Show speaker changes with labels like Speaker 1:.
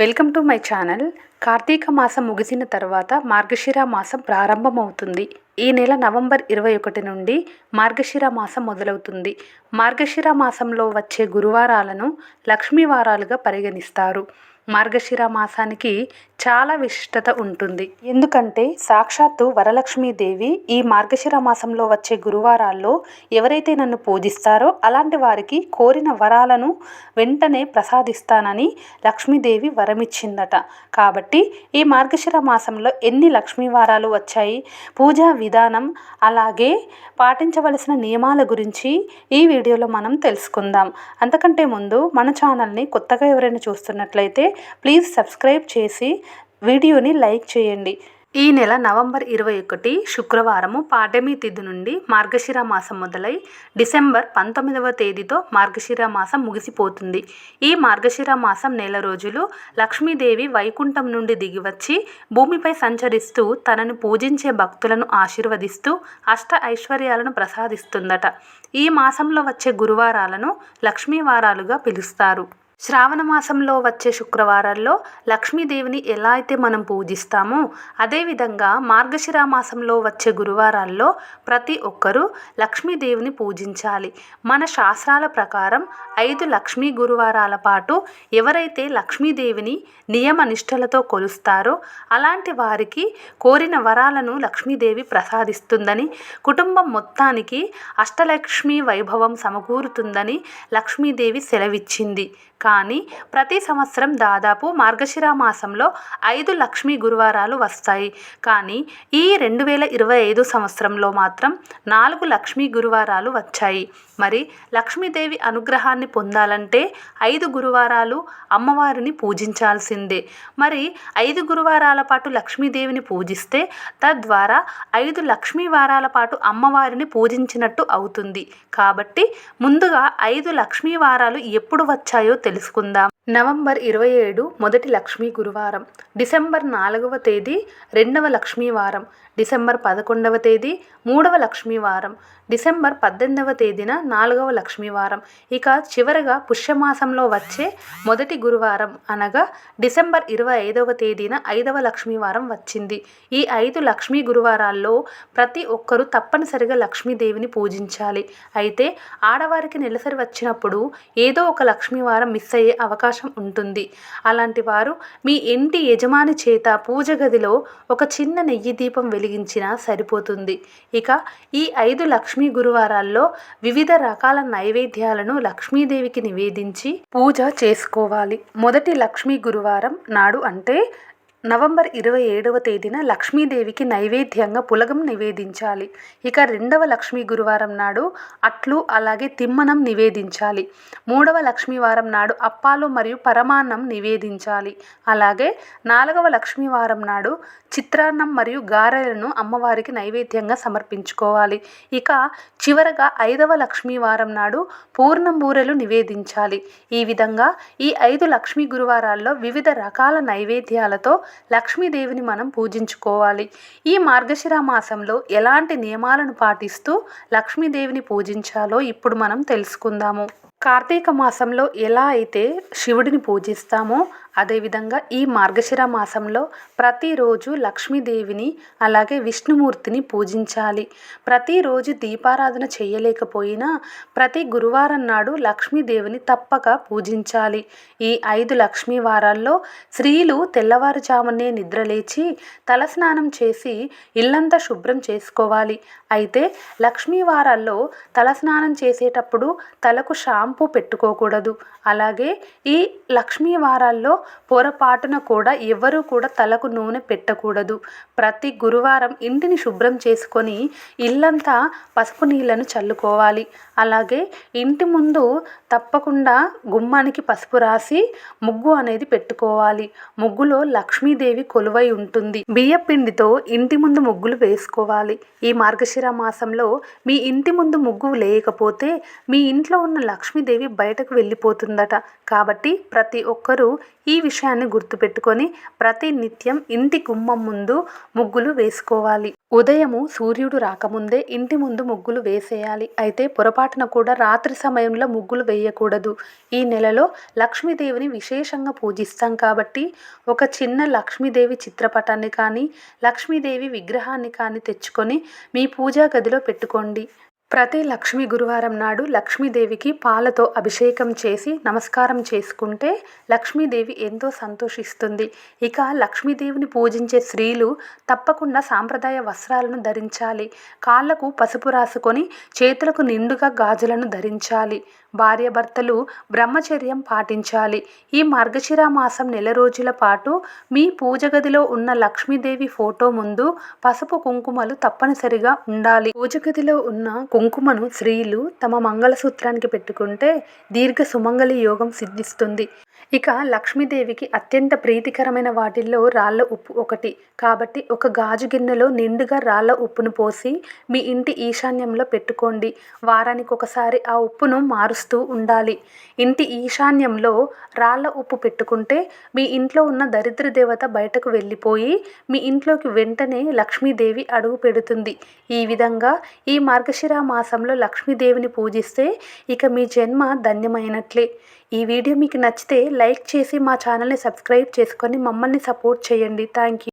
Speaker 1: Welcome to my channel. Karthika మాసం ముగిసిన తర్వాత మార్గశిర మాసం ప్రారంభమవుతుంది. ఈ నెల నవంబర్ ఇరవై ఒకటి నుండి మార్గశిర మాసం మొదలవుతుంది. మార్గశిర మాసంలో వచ్చే గురువారాలను లక్ష్మీ వారాలుగా పరిగణిస్తారు. మార్గశిర మాసానికి చాలా విశిష్టత ఉంటుంది. ఎందుకంటే సాక్షాత్తు వరలక్ష్మీదేవి ఈ మార్గశిర మాసంలో వచ్చే గురువారాల్లో ఎవరైతే నన్ను పూజిస్తారో అలాంటి వారికి కోరిన వరాలను వెంటనే ప్రసాదిస్తానని లక్ష్మీదేవి వరమిచ్చిందట. కాబట్టి ఈ మార్గశిర మాసంలో ఎన్ని లక్ష్మీ వారాలు వచ్చాయి? పూజా విధానం అలాగే పాటించవలసిన నియమాల గురించి ఈ వీడియోలో మనం తెలుసుకుందాం. అంతకంటే ముందు మన ఛానల్ని కొత్తగా ఎవరైనా చూస్తున్నట్లయితే ప్లీజ్ సబ్స్క్రైబ్ చేసి వీడియోని లైక్ చేయండి. ఈ నెల నవంబర్ ఇరవై ఒకటి శుక్రవారము పాడ్యమి తిథి నుండి మార్గశిర మాసం మొదలై డిసెంబర్ పంతొమ్మిదవ తేదీతో మార్గశిర మాసం ముగిసిపోతుంది. ఈ మార్గశిర మాసం నెల రోజులు లక్ష్మీదేవి వైకుంఠం నుండి దిగివచ్చి భూమిపై సంచరిస్తూ తనను పూజించే భక్తులను ఆశీర్వదిస్తూ అష్ట ఐశ్వర్యాలను ప్రసాదిస్తుందట. ఈ మాసంలో వచ్చే గురువారాలను లక్ష్మీ వారాలుగా పిలుస్తారు. శ్రావణ మాసంలో వచ్చే శుక్రవారాల్లో లక్ష్మీదేవిని ఎలా అయితే మనం పూజిస్తామో అదేవిధంగా మార్గశిర మాసంలో వచ్చే గురువారాల్లో ప్రతి ఒక్కరూ లక్ష్మీదేవిని పూజించాలి. మన శాస్త్రాల ప్రకారం ఐదు లక్ష్మీ గురువారాల పాటు ఎవరైతే లక్ష్మీదేవిని నియమ నిష్టలతో కొలుస్తారో అలాంటి వారికి కోరిన వరాలను లక్ష్మీదేవి ప్రసాదిస్తుందని కుటుంబం మొత్తానికి అష్టలక్ష్మి వైభవం సమకూరుతుందని లక్ష్మీదేవి సెలవిచ్చింది. కానీ ప్రతి సంవత్సరం దాదాపు మార్గశిర మాసంలో ఐదు లక్ష్మీ గురువారాలు వస్తాయి. కానీ ఈ రెండు వేల ఇరవై ఐదు సంవత్సరంలో మాత్రం నాలుగు లక్ష్మీ గురువారాలు వచ్చాయి. మరి లక్ష్మీదేవి అనుగ్రహాన్ని పొందాలంటే ఐదు గురువారాలు అమ్మవారిని పూజించాల్సిందే. మరి ఐదు గురువారాల పాటు లక్ష్మీదేవిని పూజిస్తే తద్వారా ఐదు లక్ష్మీ వారాల పాటు అమ్మవారిని పూజించినట్టు అవుతుంది. కాబట్టి ముందుగా ఐదు లక్ష్మీ వారాలు ఎప్పుడు వచ్చాయో తెలుసుకుందాం. నవంబర్ ఇరవై ఏడు మొదటి లక్ష్మీ గురువారం. డిసెంబర్ నాలుగవ తేదీ రెండవ లక్ష్మీ వారం. డిసెంబర్ పదకొండవ తేదీ మూడవ లక్ష్మీ వారం. డిసెంబర్ పద్దెనిమిదవ తేదీన నాలుగవ లక్ష్మీ వారం. ఇక చివరగా పుష్యమాసంలో వచ్చే మొదటి గురువారం అనగా డిసెంబర్ ఇరవై ఐదవ తేదీన ఐదవ లక్ష్మీ వారం వచ్చింది. ఈ ఐదు లక్ష్మీ గురువారాల్లో ప్రతి ఒక్కరూ తప్పనిసరిగా లక్ష్మీదేవిని పూజించాలి. అయితే ఆడవారికి నెలసరి వచ్చినప్పుడు ఏదో ఒక లక్ష్మీ వారం మిస్ అయ్యే అవకాశం ఉంటుంది. అలాంటి వారు మీ ఇంటి యజమాని చేత పూజ గదిలో ఒక చిన్న నెయ్యి దీపం వెలిగించినా సరిపోతుంది. ఇక ఈ ఐదు లక్ష్మీ గురువారాల్లో వివిధ రకాల నైవేద్యాలను లక్ష్మీదేవికి నివేదించి పూజ చేసుకోవాలి. మొదటి లక్ష్మీ గురువారం నాడు అంటే నవంబర్ ఇరవై ఏడవ తేదీన లక్ష్మీదేవికి నైవేద్యంగా పులగం నివేదించాలి. ఇక రెండవ లక్ష్మీ గురువారం నాడు అట్లు అలాగే తిమ్మనం నివేదించాలి. మూడవ లక్ష్మీవారం నాడు అప్పాలు మరియు పరమాన్నం నివేదించాలి. అలాగే నాలుగవ లక్ష్మీవారం నాడు చిత్రాన్నం మరియు గారెలను అమ్మవారికి నైవేద్యంగా సమర్పించుకోవాలి. ఇక చివరగా ఐదవ లక్ష్మీవారం నాడు పూర్ణం బూరెలు నివేదించాలి. ఈ విధంగా ఈ ఐదు లక్ష్మీ గురువారాల్లో వివిధ రకాల నైవేద్యాలతో లక్ష్మీదేవిని మనం పూజించుకోవాలి. ఈ మార్గశిర మాసంలో ఎలాంటి నియమాలను పాటిస్తూ లక్ష్మీదేవిని పూజించాలో ఇప్పుడు మనం తెలుసుకుందాము. కార్తీక మాసంలో ఎలా అయితే శివుడిని పూజిస్తామో అదేవిధంగా ఈ మార్గశిర మాసంలో ప్రతిరోజు లక్ష్మీదేవిని అలాగే విష్ణుమూర్తిని పూజించాలి. ప్రతిరోజు దీపారాధన చేయలేకపోయినా ప్రతి గురువారం నాడు లక్ష్మీదేవిని తప్పక పూజించాలి. ఈ ఐదు లక్ష్మీ వారాల్లో స్త్రీలు తెల్లవారుజామునే నిద్రలేచి తలస్నానం చేసి ఇల్లంతా శుభ్రం చేసుకోవాలి. అయితే లక్ష్మీ వారాల్లో తలస్నానం చేసేటప్పుడు తలకు షాంపూ పెట్టుకోకూడదు. అలాగే ఈ లక్ష్మీ వారాల్లో పొరపాటున కూడా ఎవరూ కూడా తలకు నూనె పెట్టకూడదు. ప్రతి గురువారం ఇంటిని శుభ్రం చేసుకొని ఇల్లంతా పసుపు నీళ్ళను చల్లుకోవాలి. అలాగే ఇంటి ముందు తప్పకుండా గుమ్మానికి పసుపు రాసి ముగ్గు అనేది పెట్టుకోవాలి. ముగ్గులో లక్ష్మీదేవి కొలువై ఉంటుంది. బియ్యపిండితో ఇంటి ముందు ముగ్గులు వేసుకోవాలి. ఈ మార్గశిర మాసంలో మీ ఇంటి ముందు ముగ్గు లేకపోతే మీ ఇంట్లో ఉన్న లక్ష్మీదేవి బయటకు వెళ్ళిపోతుందట. కాబట్టి ప్రతి ఒక్కరూ ఈ విషయాన్ని గుర్తుపెట్టుకొని ప్రతి నిత్యం ఇంటి గుమ్మం ముందు ముగ్గులు వేసుకోవాలి. ఉదయము సూర్యుడు రాకముందే ఇంటి ముందు ముగ్గులు వేసేయాలి. అయితే పొరపాటున కూడా రాత్రి సమయంలో ముగ్గులు వేయకూడదు. ఈ నెలలో లక్ష్మీదేవిని విశేషంగా పూజిస్తాం కాబట్టి ఒక చిన్న లక్ష్మీదేవి చిత్రపటాన్ని కానీ లక్ష్మీదేవి విగ్రహాన్ని కానీ తెచ్చుకొని మీ పూజా గదిలో పెట్టుకోండి. ప్రతి లక్ష్మీ గురువారం నాడు లక్ష్మీదేవికి పాలతో అభిషేకం చేసి నమస్కారం చేసుకుంటే లక్ష్మీదేవి ఎంతో సంతోషిస్తుంది. ఇక లక్ష్మీదేవిని పూజించే స్త్రీలు తప్పకుండా సాంప్రదాయ వస్త్రాలను ధరించాలి. కాళ్ళకు పసుపు రాసుకొని చేతులకు నిండుగా గాజులను ధరించాలి. భార్యాభర్తలు బ్రహ్మచర్యం పాటించాలి. ఈ మార్గశిర మాసం నెల రోజుల పాటు మీ పూజ గదిలో ఉన్న లక్ష్మీదేవి ఫోటో ముందు పసుపు కుంకుమలు తప్పనిసరిగా ఉండాలి. పూజ గదిలో ఉన్న కుంకుమను స్త్రీలు తమ మంగళసూత్రానికి పెట్టుకుంటే దీర్ఘ సుమంగళి యోగం సిద్ధిస్తుంది. ఇక లక్ష్మీదేవికి అత్యంత ప్రీతికరమైన వాటిల్లో రాళ్ళ ఉప్పు ఒకటి. కాబట్టి ఒక గాజు గిన్నెలో నిండుగా రాళ్ళ ఉప్పును పోసి మీ ఇంటి ఈశాన్యంలో పెట్టుకోండి. వారానికి ఒకసారి ఆ ఉప్పును మారుస్తూ ఉండాలి. ఇంటి ఈశాన్యంలో రాళ్ళ ఉప్పు పెట్టుకుంటే మీ ఇంట్లో ఉన్న దరిద్ర దేవత బయటకు వెళ్ళిపోయి మీ ఇంట్లోకి వెంటనే లక్ష్మీదేవి అడుగు పెడుతుంది. ఈ విధంగా ఈ మార్గశిర మాసంలో లక్ష్మీదేవిని పూజిస్తే ఇక మీ జన్మ ధన్యమైనట్లే. ఈ వీడియో మీకు నచ్చితే లైక్ చేసి మా ఛానల్ని సబ్స్క్రైబ్ చేసుకొని మమ్మల్ని సపోర్ట్ చేయండి. Thank you